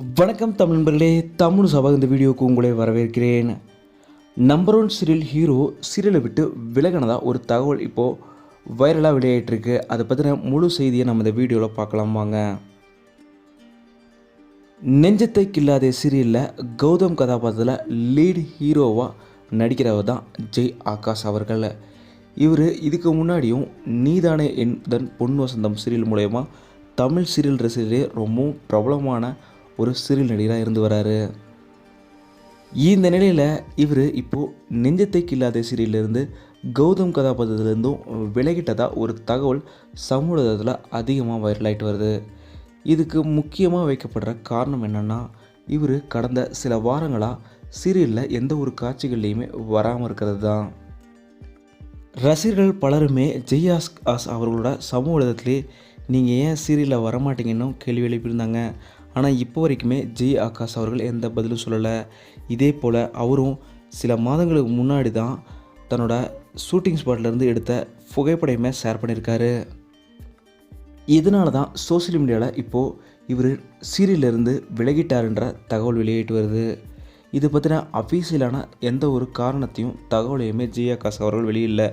வணக்கம் தமிழ் நண்பர்களே தமிழ் சபா இந்த வீடியோவுக்கு உங்களை வரவேற்கிறேன். நம்பர் ஒன் சீரியல் ஹீரோ சீரியலை விட்டு விலகினதாக ஒரு தகவல் இப்போது வைரலாக வெளியாகிட்டுருக்கு அதை பற்றின முழு செய்தியை நம்ம இந்த வீடியோவில் பார்க்கலாம் வாங்க. நெஞ்சத்தை கில்லாத சீரியலில் கௌதம் கதாபாத்திரத்தில் லீட் ஹீரோவாக நடிக்கிறவர் தான் ஜெய் ஆகாஷ் அவர்கள். இவர் இதுக்கு முன்னாடியும் நீதானே என்பதன் பொன் வசந்தம் சீரியல் மூலயமா தமிழ் சீரியல் ரசிகர்களே ரொம்பவும் பிரபலமான ஒரு சிறில் நடிகராக இருந்து வராரு. இந்த நிலையில் இவர் இப்போது நெஞ்சத்தைக்கு இல்லாத சீரியலிருந்து கௌதம் கதாபாத்திரத்திலேருந்தும் விலகிட்டதாக ஒரு தகவல் சமூகத்தில் அதிகமாக வைரலாகிட்டு வருது. இதுக்கு முக்கியமாக வைக்கப்படுற காரணம் என்னென்னா இவர் கடந்த சில வாரங்களாக சீரியலில் எந்த ஒரு காட்சிகள்லேயுமே வராமல் இருக்கிறது தான் ரசிகர்கள் பலருமே ஜெயாஸ் ஆஸ் அவர்களோட சமூக நீங்கள் ஏன் சீரியலில் வரமாட்டீங்கன்னு கேள்வி எழுப்பியிருந்தாங்க. ஆனால் இப்போ வரைக்குமே ஜெய் ஆகாஷ் அவர்கள் எந்த பதிலும் சொல்லலை. இதே போல் அவரும் சில மாதங்களுக்கு முன்னாடி தான் தன்னோட ஷூட்டிங் ஸ்பாட்லேருந்து எடுத்த புகைப்படமே ஷேர் பண்ணியிருக்காரு. இதனால தான் சோஷியல் மீடியாவில் இப்போது இவர் சீரியலிருந்து விலகிட்டாருன்ற தகவல் வெளியிட்டு வருது. இது பற்றின அஃபீஷியலான எந்த ஒரு காரணத்தையும் தகவலையுமே ஜி ஆகாஷ் அவர்கள் வெளியிடல.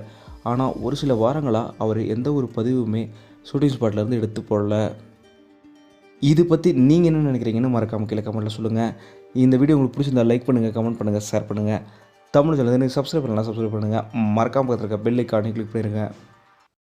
ஆனால் ஒரு சில வாரங்களாக அவர் எந்த ஒரு பதிவுமே ஷூட்டிங் ஸ்பாட்லேருந்து எடுத்து போடல. இது பற்றி நீங்கள் என்ன நினைக்கிறீங்கன்னு மறக்காமல் கீழே கமெண்ட்டில் சொல்லுங்கள் இந்த வீடியோ உங்களுக்கு பிடிச்சிருந்தா லைக் பண்ணுங்கள் கமெண்ட் பண்ணுங்கள் ஷேர் பண்ணுங்கள் தமிழ் சேனல் சப்ஸ்கிரைப் பண்ணலாம் சப்ஸ்கிரைப் பண்ணுங்கள் மறக்காமல் பக்கத்தில் பெல் ஐக்கானே கிளிக் பண்ணிடுங்க